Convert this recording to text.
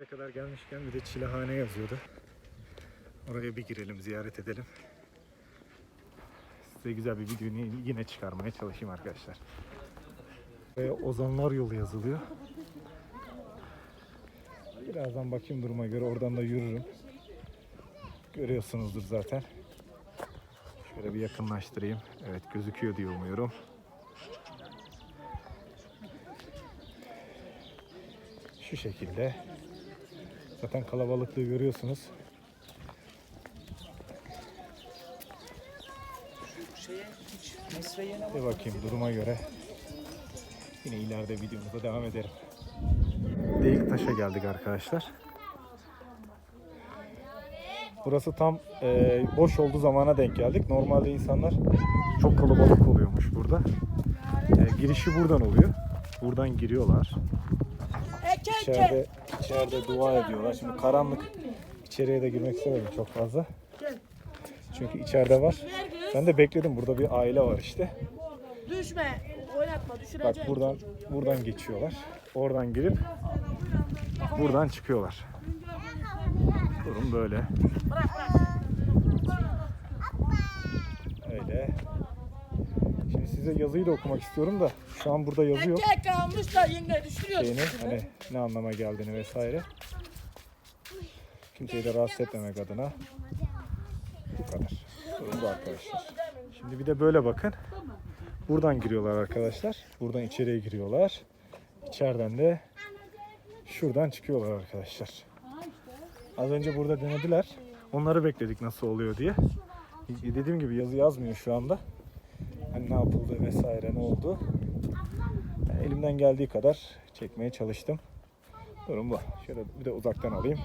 Ne kadar gelmişken bir de çilehane yazıyordu. Oraya bir girelim, ziyaret edelim. Size güzel bir video yine çıkarmaya çalışayım arkadaşlar. Ve Ozanlar yolu yazılıyor. Birazdan bakayım duruma göre oradan da yürürüm. Görüyorsunuzdur zaten. Şöyle bir yakınlaştırayım. Evet gözüküyor diye umuyorum. Şu şekilde. Zaten kalabalıklığı görüyorsunuz. Bir bakayım duruma göre. Yine ileride videomuza devam ederim. Deliktaş'a geldik arkadaşlar. Burası tam e, boş olduğu zamana denk geldik. Normalde insanlar çok kalabalık oluyormuş burada. E, girişi buradan oluyor. Buradan giriyorlar. İçeride, içeride dua ediyorlar. Şimdi karanlık. İçeriye de girmek istemedim çok fazla. Çünkü içeride var. Ben de bekledim. Burada bir aile var işte. Düşme, oynatma, Bak düşüreceksin. buradan buradan geçiyorlar. Oradan girip buradan çıkıyorlar. Durum böyle. Öyle. Şimdi size yazıyı da okumak istiyorum da şu an burada yazıyor. Erkek kalmış da yenge düşürüyor. Şeyini hani ne anlama geldiğini vesaire. Kimseyi de rahatsız etmemek adına. Bu kadar. Bu arkadaşlar. Şimdi bir de böyle bakın. Buradan giriyorlar arkadaşlar. Buradan içeriye giriyorlar. İçeriden de şuradan çıkıyorlar arkadaşlar. Az önce burada denediler. Onları bekledik nasıl oluyor diye. Dediğim gibi yazı yazmıyor şu anda. Hani ne yapıldı vesaire ne oldu. Yani elimden geldiği kadar çekmeye çalıştım. Durum bu. Şöyle bir de uzaktan alayım.